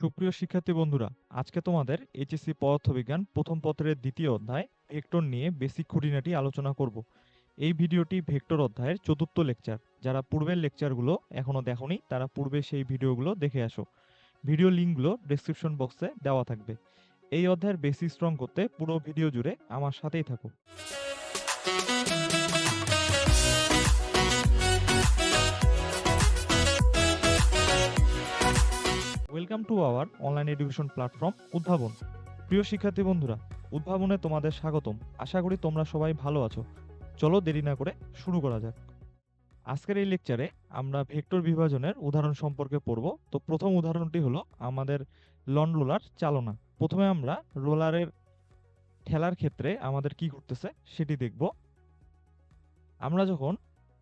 সুপ্রিয় শিক্ষার্থী বন্ধুরা, আজকে তোমাদের এইচএসসি পদার্থবিজ্ঞান প্রথম পত্রের দ্বিতীয় অধ্যায় ভেক্টর নিয়ে বেসিক খুঁটিনাটি আলোচনা করব। এই ভিডিওটি ভেক্টর অধ্যায়ের চতুর্থ লেকচার যারা পূর্বের লেকচারগুলো এখনও দেখোনি, তারা পূর্বে সেই ভিডিওগুলো দেখে আসো। ভিডিও লিঙ্কগুলো ডেসক্রিপশন বক্সে দেওয়া থাকবে। এই অধ্যায়ের বেসিক স্ট্রং করতে পুরো ভিডিও জুড়ে আমার সাথেই থাকো। Welcome to our online education platform উদ্ভাবন প্রিয় শিক্ষার্থী বন্ধুরা উদ্ভাবনে তোমাদের স্বাগতম আশা করি তোমরা সবাই ভালো আছো চলো দেরি না করে শুরু করা যাক আজকের এই লেকচারে আমরা ভেক্টর বিভাজনের উদাহরণ সম্পর্কে পড়ব তো প্রথম উদাহরণটি হলো আমাদের লন রোলার চালনা প্রথমে আমরা রোলারের ঠেলার ক্ষেত্রে আমাদের কি ঘটতেছে সেটি দেখব আমরা যখন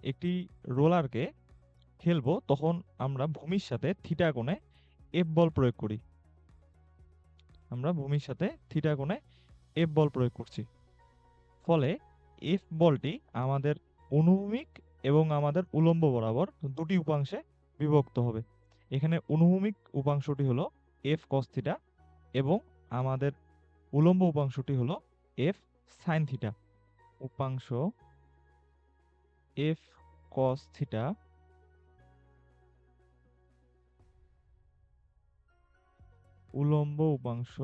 একটি রোলারকে খেলব তখন আমরা ভূমির সাথে থিটা কোণে এফ বল প্রয়োগ করি। আমরা ভূমির সাথে থিটা কোণে এফ বল প্রয়োগ করছি। ফলে এফ বলটি আমাদের অনুভূমিক এবং আমাদের উলম্ব বরাবর দুটি উপাংশে বিভক্ত হবে। এখানে অনুভূমিক উপাংশটি হলো এফ কস থিটা এবং আমাদের উলম্ব উপাংশটি হলো এফ সাইন থিটা উপাংশ এফ কস থিটা উলম্ব উপাংশ।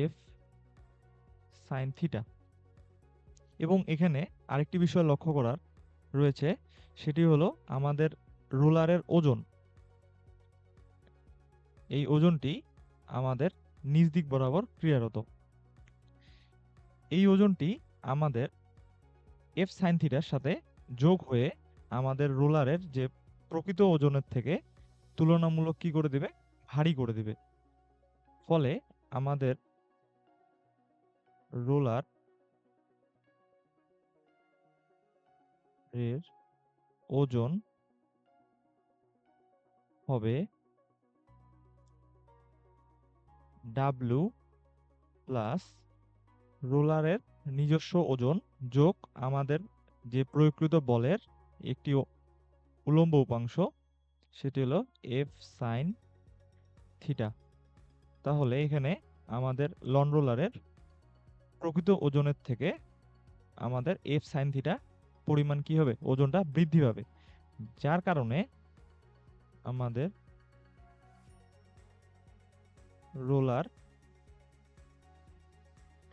এফ সাইন থিটা এবং এখানে আরেকটি বিষয় লক্ষ্য করার রয়েছে, সেটি হলো আমাদের রোলারের ওজন। এই ওজনটি আমাদের নিজ দিক বরাবর ক্রিয়ারত। এই ওজনটি আমাদের এফ সাইন থিটার সাথে যোগ হয়ে আমাদের রোলারের যে প্রকৃত ওজনের থেকে তুলনামূলক কি করে দেবে? ভারী করে দেবে। ফলে আমাদের রোলার এর ওজন হবে ডাব্লু প্লাস রোলারের নিজস্ব ওজন যোগ আমাদের যে প্রয়োগকৃত বলের একটি উলম্ব উপাংশ, সেটি হলো এফ সাইন থিটা তাহলে এখানে আমাদের লন রোলারের প্রকৃত ওজনের থেকে আমাদের এফ সাইন থিটা পরিমাণ কি হবে? ওজনটা বৃদ্ধি পাবে। যার কারণে আমাদের রোলার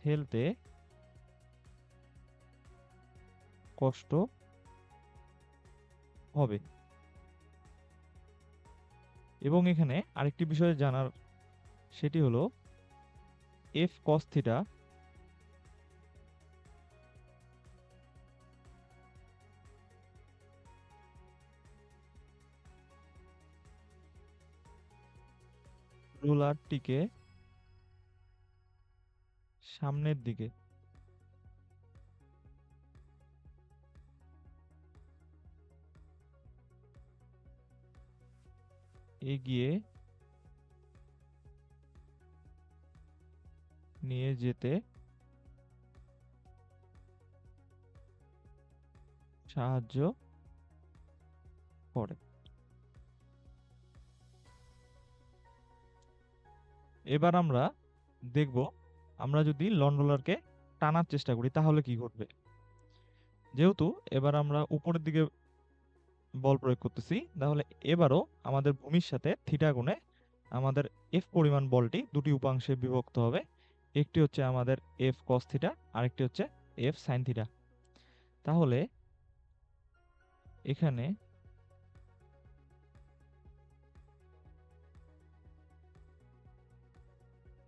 ঠেলতে কষ্ট হবে। এবং এখানে আরেকটি বিষয় জানার সেটি হলো এফ কস থিটা রোলারটিকে সামনের দিকে এগিয়ে নিয়ে যেতে সাহায্য করে। এবার আমরা দেখব, আমরা যদি লন রোলারকে টানার চেষ্টা করি, তাহলে কি ঘটবে? যেহেতু এবার আমরা উপরের দিকে বল প্রয়োগ করতেছি। তাহলে এবারও আমাদের ভূমির সাথে থিটা গুণে আমাদের এফ পরিমাণ বলটি দুটি উপাংশে বিভক্ত হবে। একটি হচ্ছে আমাদের এফ কস থিটা আরেকটি হচ্ছে এফ সাইন থিটা তাহলে এখানে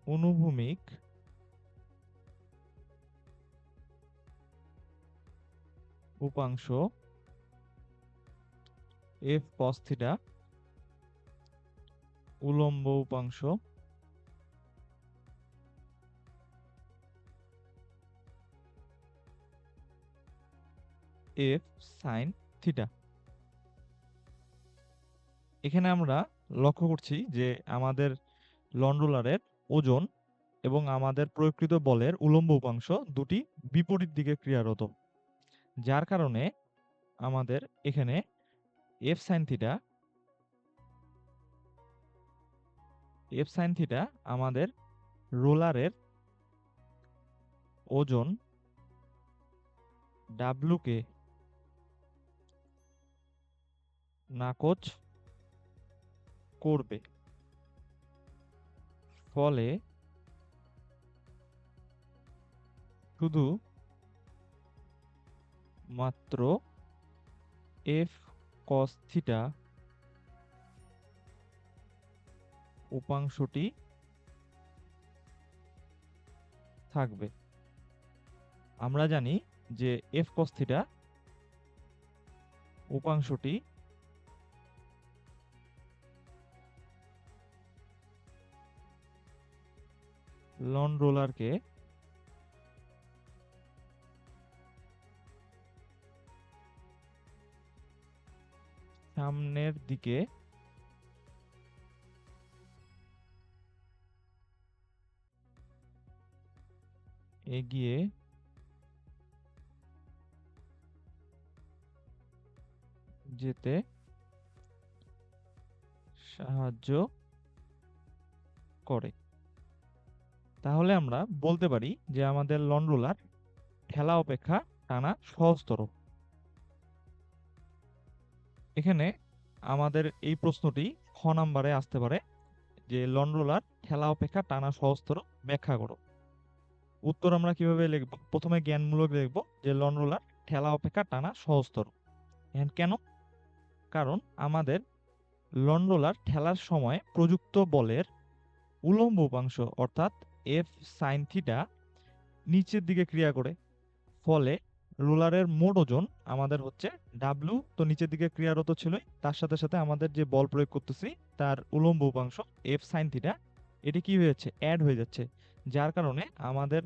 অনুভূমিক উপাংশ এফ কস থিটা উলম্ব উপাংশ এফ সাইন থিটা এখানে আমরা লক্ষ্য করছি যে আমাদের লন রোলারের ওজন এবং আমাদের প্রয়োগকৃত বলের উলম্ব উপাংশ দুটি বিপরীত দিকে ক্রিয়ারত, যার কারণে আমাদের এখানে F sine theta F sine theta আমাদের রোলারের ওজন ডাব্লুকে নাকচ করবে। ফলে শুধু মাত্র এফ কস থিটা উপাংশটি থাকবে। আমরা জানি যে এফ কস থিটা উপাংশটি লন রোলারকে সামনের দিকে। এগিয়ে। যেতে সাহায্য করে। তাহলে আমরা বলতে পারি যে আমাদের লন রোলার ঠেলা অপেক্ষা টানা সহজতর। এখানে আমাদের এই প্রশ্নটি খ নাম্বারে আসতে পারে, যে লন রোলার ঠেলা অপেক্ষা টানা সহজতর ব্যাখ্যা করো। উত্তর আমরা কীভাবে লিখব? প্রথমে জ্ঞানমূলক লিখব যে লন রোলার ঠেলা অপেক্ষা টানা সহজতর এখন কেন? কারণ আমাদের লন রোলার ঠেলার সময় প্রযুক্ত বলের উলম্ব উপাংশ, অর্থাৎ এফ সাইন থিটা নিচের দিকে ক্রিয়া করে। ফলে রোলারের মোট ওজন আমাদের হচ্ছে ডাব্লু তো নিচের দিকে ক্রিয়ারত ছিলই। তার সাথে সাথে আমাদের যে বল প্রয়োগ করতেছি, তার উলম্ব উপাংশ এফ সাইন থিটা এটি কি হয়ে যাচ্ছে? অ্যাড হয়ে যাচ্ছে। যার কারণে আমাদের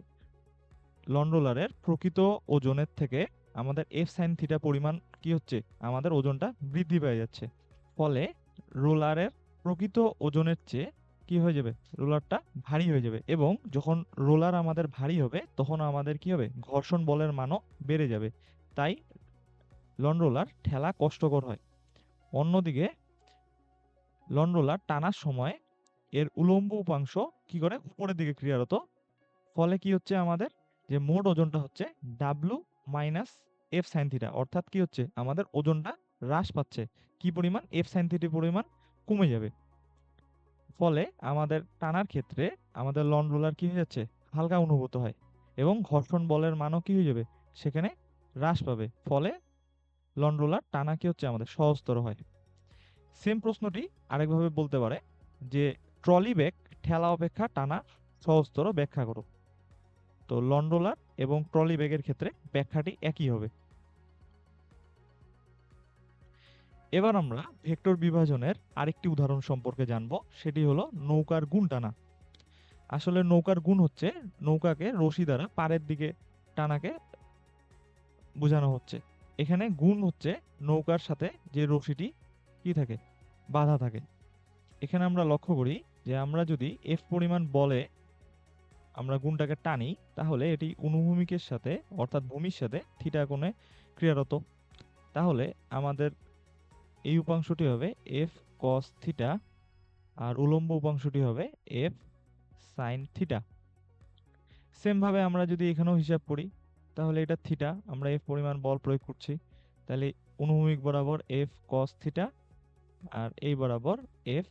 লন রোলারের প্রকৃত ওজনের থেকে আমাদের এফ সাইন থিটা পরিমাণ কি হচ্ছে? আমাদের ওজনটা বৃদ্ধি পেয়ে যাচ্ছে। ফলে রোলারের প্রকৃত ওজনের চেয়ে কি হয়ে যাবে? রোলারটা ভারী হয়ে যাবে এবং যখন রোলার আমাদের ভারী হবে, তখন আমাদের কি হবে? ঘর্ষণ বলের মানও বেড়ে যাবে। তাই লন রোলার ঠেলা কষ্টকর হয়। অন্যদিকে লন রোলার টানার সময় এর উলম্ব উপাংশ কি করে? উপরের দিকে ক্রিয়ারত। ফলে কি হচ্ছে আমাদের? যে মোট ওজনটা হচ্ছে W minus F sine theta অর্থাৎ কি হচ্ছে? আমাদের ওজনটা হ্রাস পাচ্ছে। কি পরিমাণ? এফ সাইন থিটার পরিমাণ কমে যাবে। ফলে আমাদের টানার ক্ষেত্রে আমাদের লন রোলার কি হয়ে যাচ্ছে? হালকা অনুভূত হয় এবং ঘর্ষণ বলের মানও কি হয়ে যাবে? সেখানে হ্রাস পাবে। ফলে লন রোলার টানা কি হচ্ছে? আমাদের সহজতর হয়। সেম প্রশ্নটি আরেকভাবে বলতে পারে যে ট্রলি ব্যাগ ঠেলা অপেক্ষা টানা সহজতর ব্যাখ্যা করো। তো লন রোলার এবং ট্রলি ব্যাগের ক্ষেত্রে ব্যাখ্যাটি একই হবে। এবার আমরা ভেক্টর বিভাজনের আরেকটি উদাহরণ সম্পর্কে জানব, সেটি হলো নৌকার গুণ টানা আসলে নৌকার গুণ হচ্ছে নৌকাকে রশি দ্বারা পাড়ের দিকে টানাকে বোঝানো হচ্ছে। এখানে গুণ হচ্ছে নৌকার সাথে যে রশিটি কি থাকে, বাধা থাকে। এখানে আমরা লক্ষ্য করি যে আমরা যদি এফ পরিমাণ বলে আমরা গুণটাকে টানি, তাহলে এটি অনুভূমিকের সাথে, অর্থাৎ ভূমির সাথে, থিটা কোণে ক্রিয়ারত। তাহলে আমাদের এই উপাংশটি হবে এফ কস থিটা আর উলম্ব উপাংশটি হবে এফ সাইন থিটা সেমভাবে আমরা যদি এখানেও হিসাব করি, তাহলে এটা থিটা আমরা এফ পরিমাণ বল প্রয়োগ করছি। তাহলে অনুভূমিক বরাবর এফ কস থিটা আর এই বরাবর এফ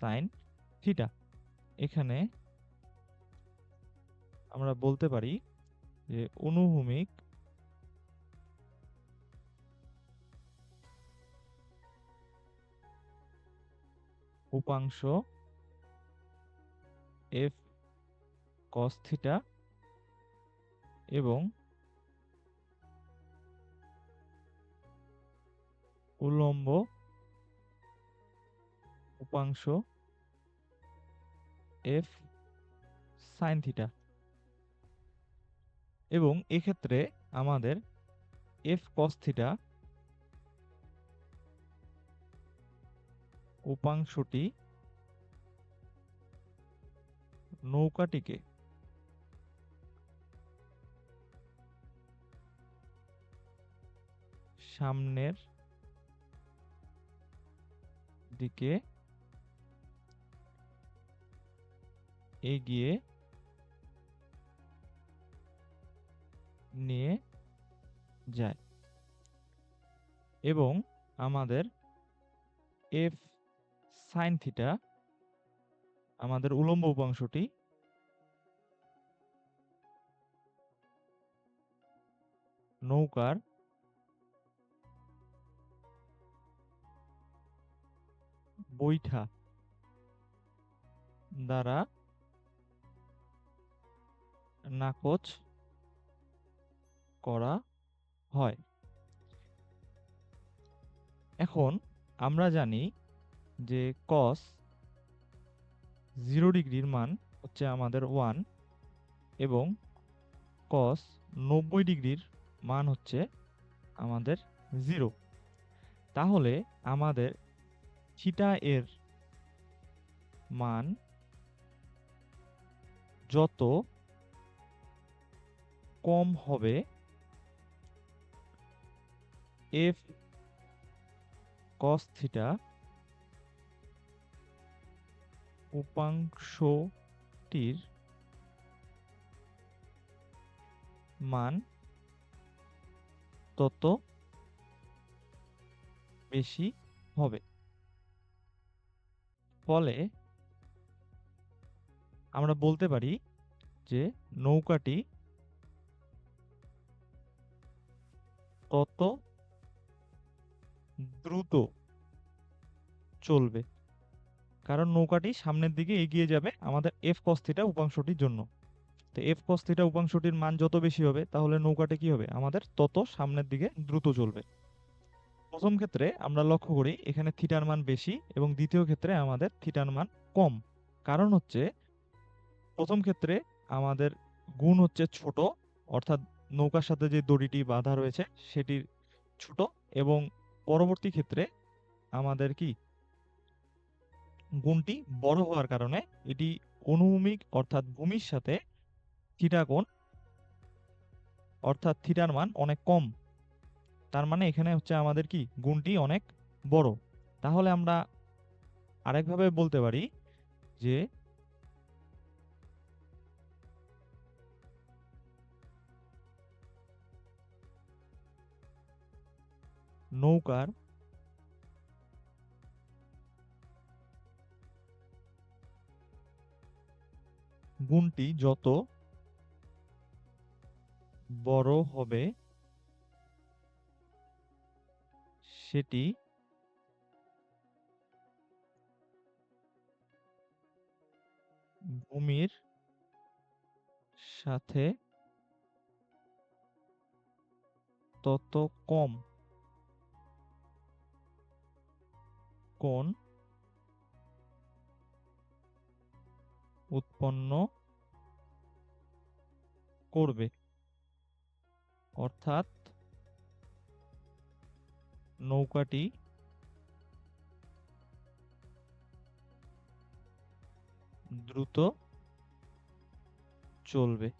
সাইন থিটা এখানে আমরা বলতে পারি যে অনুভূমিক উপাংশ এফ কস থিটা এবং উলম্ব উপাংশ এফ সাইন থিটা এবং এক্ষেত্রে আমাদের এফ কস থিটা উপাংশটি নৌকাটিকে সামনের দিকে এগিয়ে নিয়ে যায় এবং আমাদের এফ সাইন থিটা আমাদের উলম্ব উপাংশটি নৌকার বৈঠা দ্বারা নাকচ করা হয়। এখন আমরা জানি যে কস জিরো ডিগ্রির মান হচ্ছে আমাদের ওয়ান এবং কস নব্বই ডিগ্রির মান হচ্ছে আমাদের জিরো তাহলে আমাদের থিটা এর মান যত কম হবে এফ কস থিটা উপাংশটির মান তত বেশি হবে। ফলে আমরা বলতে পারি যে নৌকাটি তত দ্রুত চলবে। কারণ নৌকাটি সামনের দিকে এগিয়ে যাবে আমাদের এফ কস থিটা উপাংশটির জন্য। তো এফ কস থিটা উপাংশটির মান যত বেশি হবে, তাহলে নৌকাটি কি হবে? আমাদের তত সামনের দিকে দ্রুত চলবে। প্রথম ক্ষেত্রে আমরা লক্ষ্য করি এখানে থিটার মান বেশি এবং দ্বিতীয় ক্ষেত্রে আমাদের থিটার মান কম। কারণ হচ্ছে, প্রথম ক্ষেত্রে আমাদের গুণ হচ্ছে ছোট, অর্থাৎ নৌকার সাথে যে দড়িটি বাঁধা রয়েছে, সেটির ছোট এবং পরবর্তী ক্ষেত্রে আমাদের কি গুণটি বড় হওয়ার কারণে এটি অনুভূমিক অর্থাৎ ভূমির সাথে থিটা কোণ অর্থাৎ থিটার মান অনেক কম। তার মানে এখানে হচ্ছে আমাদের কি? গুণটি অনেক বড়। তাহলে আমরা আরেকভাবে বলতে পারি যে নৌকার গুণটি যত বড় হবে সেটি ভূমির সাথে তত কম কোণ উৎপন্ন করবে। অর্থাৎ নৌকাটি দ্রুত চলবে।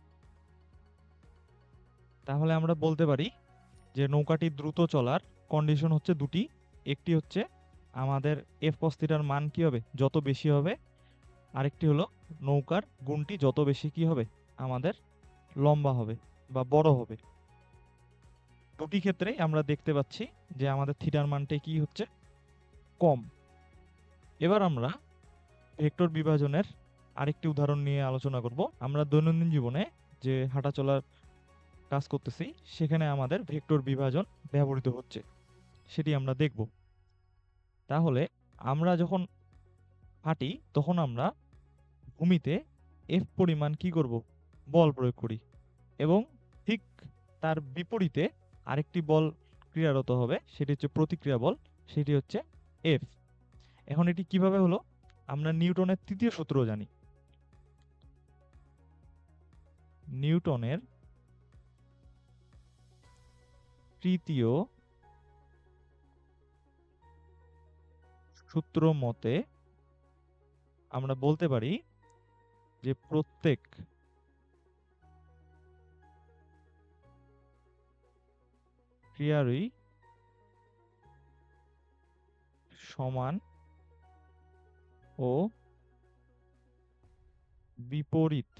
তাহলে আমরা বলতে পারি যে নৌকাটি দ্রুত চলার কন্ডিশন হচ্ছে দুটি। একটি হচ্ছে আমাদের এফ কস্তিটার মান কি হবে? যত বেশি হবে আরেকটি হলো নৌকার গুণটি যত বেশি কি হবে, আমাদের লম্বা হবে বা বড় হবে। দুটি ক্ষেত্রেই আমরা দেখতে পাচ্ছি যে আমাদের থিটার মানটি কি হচ্ছে? কম। এবার আমরা ভেক্টর বিভাজনের আরেকটি উদাহরণ নিয়ে আলোচনা করব। আমরা দৈনন্দিন জীবনে যে হাঁটা চলার কাজ করতেছি, সেখানে আমাদের ভেক্টর বিভাজন ব্যবহৃত হচ্ছে, সেটি আমরা দেখব। তাহলে আমরা যখন হাঁটি, তখন আমরা ভূমিতে এফ পরিমাণ কি করব? বল প্রয়োগ করি। এবং ঠিক তার বিপরীতে আরেকটি বল ক্রিয়ারত হবে, সেটি হচ্ছে প্রতিক্রিয়া বল, সেটি হচ্ছে এফ এখন এটি কীভাবে হলো? আমরা নিউটনের তৃতীয় সূত্র জানি। নিউটনের তৃতীয় সূত্র মতে আমরা বলতে পারি যে প্রত্যেক ক্রিয়ারই সমান ও বিপরীত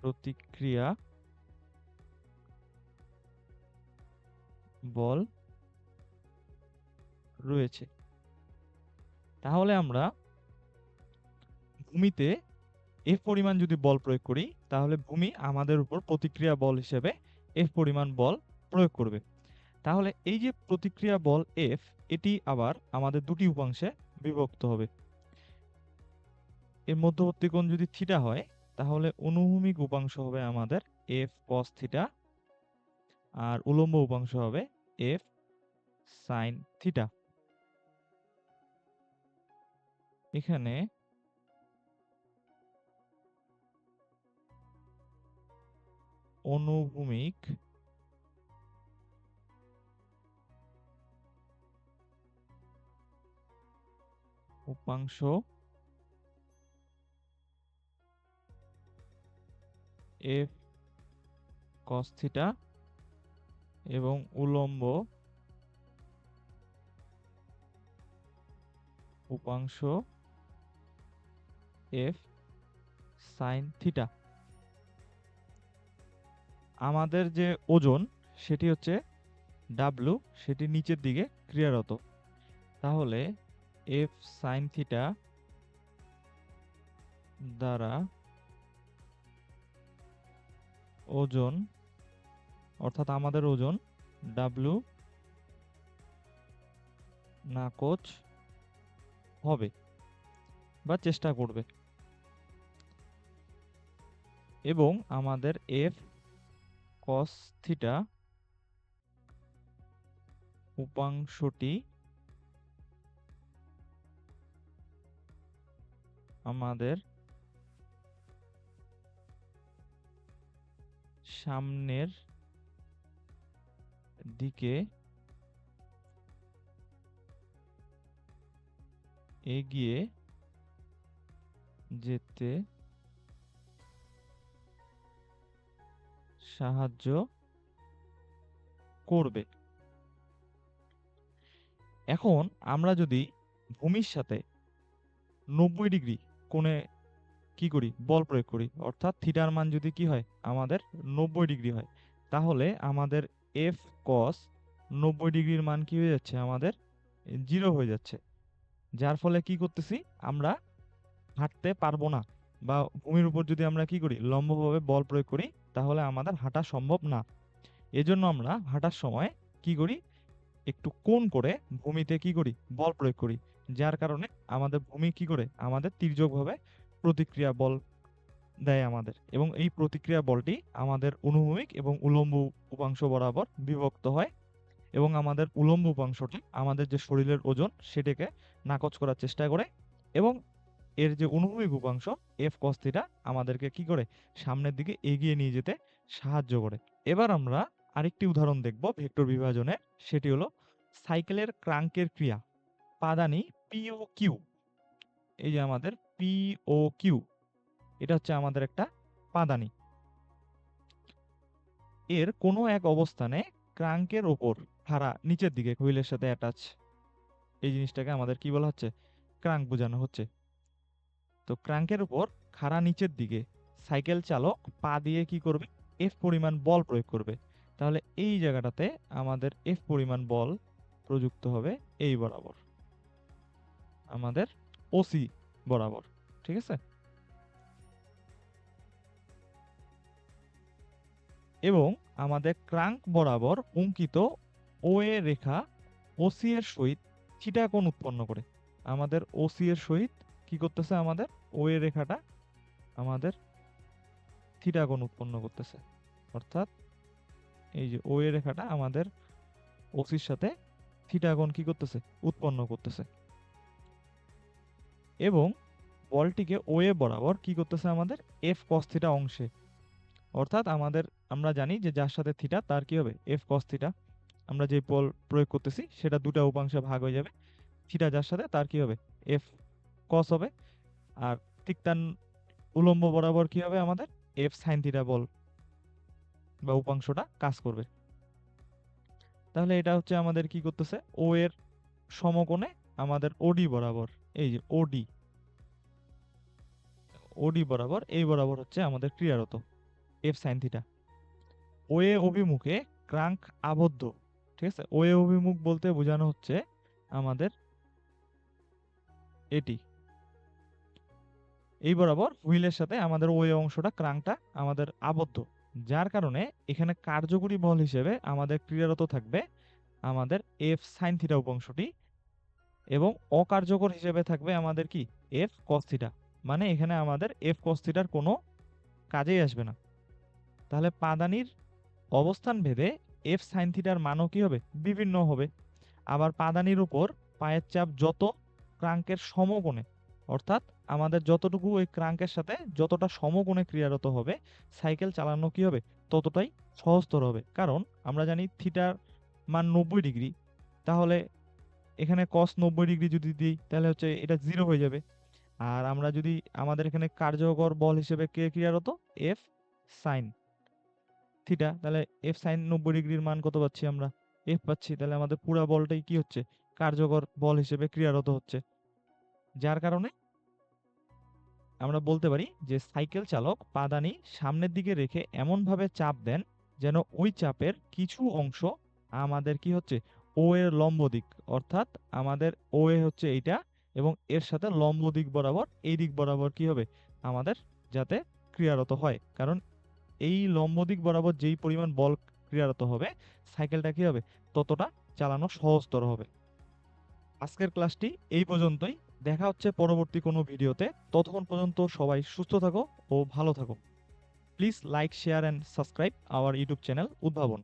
প্রতিক্রিয়া বল রয়েছে। তাহলে আমরা ভূমিতে এফ পরিমাণ যদি বল প্রয়োগ করি, তাহলে ভূমি আমাদের উপর প্রতিক্রিয়া বল হিসেবে এফ পরিমাণ বল প্রয়োগ করবে। তাহলে এই যে প্রতিক্রিয়া বল এফ এটি আবার আমাদের দুটি উপাংশে বিভক্ত হবে। এর মধ্যবর্তী কোণ যদি থিটা হয়, তাহলে অনুভূমিক উপাংশ হবে আমাদের এফ কস থিটা আর উলম্ব উপাংশ হবে এফ সাইন থিটা। এখানে অনুভূমিক উপাংশ এফ কস্থিটা এবং উলম্ব উপাংশ এফ সাইন থিটা আমাদের যে ওজন, সেটি হচ্ছে ডাব্লু সেটি নিচের দিকে ক্রিয়ারত। তাহলে এফ সাইন থিটা দ্বারা ওজন, অর্থাৎ আমাদের ওজন ডাব্লু নাকচ হবে বা চেষ্টা করবে। এবং আমাদের এফ কস থিটা উপাংশটি আমাদের সামনের দিকে এগিয়ে যেতে সাহায্য করবে। এখন আমরা যদি ভূমির সাথে নব্বই ডিগ্রি কোণে কি করি? বল প্রয়োগ করি। অর্থাৎ থিটার মান যদি কি হয়? আমাদের নব্বই ডিগ্রি হয়। তাহলে আমাদের এফ কস নব্বই ডিগ্রির মান কি হয়ে যাচ্ছে? আমাদের জিরো হয়ে যাচ্ছে। যার ফলে কি করতেছি? আমরা হাঁটতে পারব না। বা ভূমির উপর যদি আমরা কি করি? লম্বভাবে বল প্রয়োগ করি তাহলে আমাদের হাঁটা সম্ভব না। এজন্য আমরা হাঁটার সময় কি করি? একটু কোণ করে ভূমিতে কি করি? বল প্রয়োগ করি। যার কারণে আমাদের ভূমি কি করে? আমাদের তির্যকভাবে প্রতিক্রিয়া বল দেয় আমাদের এবং এই প্রতিক্রিয়া বলটি আমাদের অনুভূমিক এবং উলম্ব উপাংশ বরাবর বিভক্ত হয় এবং আমাদের উলম্ব উপাংশটি আমাদের যে শরীরের ওজন সেটাকে নাকচ করার চেষ্টা করে এবং এর যে অনুভূমিক উপাংশ এফ কস্তিটা আমাদেরকে কি করে? সামনের দিকে এগিয়ে নিয়ে যেতে সাহায্য করে। এবার আমরা আরেকটি উদাহরণ দেখব ভেক্টর বিভাজনে। সেটি হলো সাইকেলের ক্রাঙ্কের ক্রিয়া, পাদানি পি ও কিউ এই যে আমাদের পি ও কিউ এটা হচ্ছে আমাদের একটা পাদানি। এর কোনো এক অবস্থানে ক্রাঙ্কের ওপর খাড়া নিচের দিকে, হুইলের সাথে অ্যাটাচ এই জিনিসটাকে আমাদের কি বলা হচ্ছে? ক্রাঙ্ক বোঝানো হচ্ছে। তো ক্রাঙ্কের উপর খাড়া নিচের দিকে সাইকেল চালক পা দিয়ে কি করবে? এফ পরিমাণ বল প্রয়োগ করবে। তাহলে এই জায়গাটাতে আমাদের এফ পরিমাণ বল প্রযুক্ত হবে এই বরাবর। আমাদের ওসি বরাবর, ঠিক আছে? এবং আমাদের ক্রাঙ্ক বরাবর অঙ্কিত ও এ রেখা ওসি এর সহিত থিটা কোণ উৎপন্ন করে। আমাদের ওসি এর সহিত কি করতেছে আমাদের? ও এ রেখাটা আমাদের থিটা কোণ উৎপন্ন করতেছে। অর্থাৎ এই যে ও এ রেখাটা আমাদের ওসির সাথে থিটা কোণ কি করতেছে? উৎপন্ন করতেছে। এবং বলটিকে ও এ বরাবর কি করতেছে আমাদের? এফ কস থিটা অংশে। অর্থাৎ আমাদের, আমরা জানি যে যার সাথে থিটা তার কি হবে? এফ কস থিটা আমরা যে বল প্রয়োগ করতেছি, সেটা দুটা উপাংশে ভাগ হয়ে যাবে। থিটা যার সাথে, তার কি হবে? এফ কস হবে। আর ঠিক তার উলম্ব বরাবর কি হবে আমাদের? এফ সাইন থিটা বল বা উপাংশটা কাজ করবে। তাহলে এটা হচ্ছে আমাদের কি করতেছে? ও এর সমকোণে আমাদের ওডি বরাবর, এই যে ওডি ওডি বরাবর, এই বরাবর হচ্ছে আমাদের ক্রিয়ারত এফ সাইন থিটা ওয়ে অভিমুখে ক্রাঙ্ক আবদ্ধ, ঠিক আছে? ওয়ে অভিমুখ বলতে বোঝানো হচ্ছে আমাদের এটি এই বরাবর হুইলের সাথে আমাদের ওই অংশটা ক্রাঙ্কটা আমাদের আবদ্ধ। যার কারণে এখানে কার্যকরী বল হিসেবে আমাদের ক্রিয়ারত থাকবে আমাদের এফ সাইন থিটা উপাংশটি এবং অকার্যকর হিসেবে থাকবে আমাদের কি? এফ কস থিটা মানে এখানে আমাদের এফ কস থিটার কোনো কাজেই আসবে না। তাহলে পাদানির অবস্থান ভেদে এফ সাইন থিটার মানও কী হবে? বিভিন্ন হবে। আবার পাদানির উপর পায়ের চাপ যত ক্রাঙ্কের সমকোণে, অর্থাৎ আমাদের যতটুকু ওই ক্রাঙ্কের সাথে যতটা সমকোণে ক্রিয়ারত হবে, সাইকেল চালানো কি হবে? ততটাই সহজতর হবে। কারণ আমরা জানি থিটার মান নব্বই ডিগ্রি। তাহলে এখানে কস নব্বই ডিগ্রি যদি দিই, তাহলে হচ্ছে এটা জিরো হয়ে যাবে। আর আমরা যদি আমাদের এখানে কার্যকর বল হিসেবে কে ক্রিয়ারত? এফ সাইন থিটা তাহলে এফ সাইন নব্বই ডিগ্রির মান কত পাচ্ছি আমরা? এফ পাচ্ছি। তাহলে আমাদের পুরা বলটাই কি হচ্ছে? কার্যকর বল হিসেবে ক্রিয়ারত হচ্ছে। যার কারণে আমরা বলতে পারি যে সাইকেল চালক পাদানি সামনের দিকে রেখে এমনভাবে চাপ দেন যেন ওই চাপের কিছু অংশ আমাদের কি হচ্ছে ও এর লম্ব দিক, অর্থাৎ আমাদের ও এ হচ্ছে এইটা এবং এর সাথে লম্ব দিক বরাবর এই দিক বরাবর কি হবে, আমাদের যাতে ক্রিয়ারত হয়। কারণ এই লম্ব দিক বরাবর যেই পরিমাণ বল ক্রিয়ারত হবে, সাইকেলটা কি হবে, ততটা চালানো সহজতর হবে। আজকের ক্লাসটি এই পর্যন্তই। দেখা হচ্ছে পরবর্তী কোনো ভিডিওতে। ততক্ষণ পর্যন্ত সবাই সুস্থ থাকো ও ভালো থাকো। Please like share and subscribe our YouTube channel Udbhabon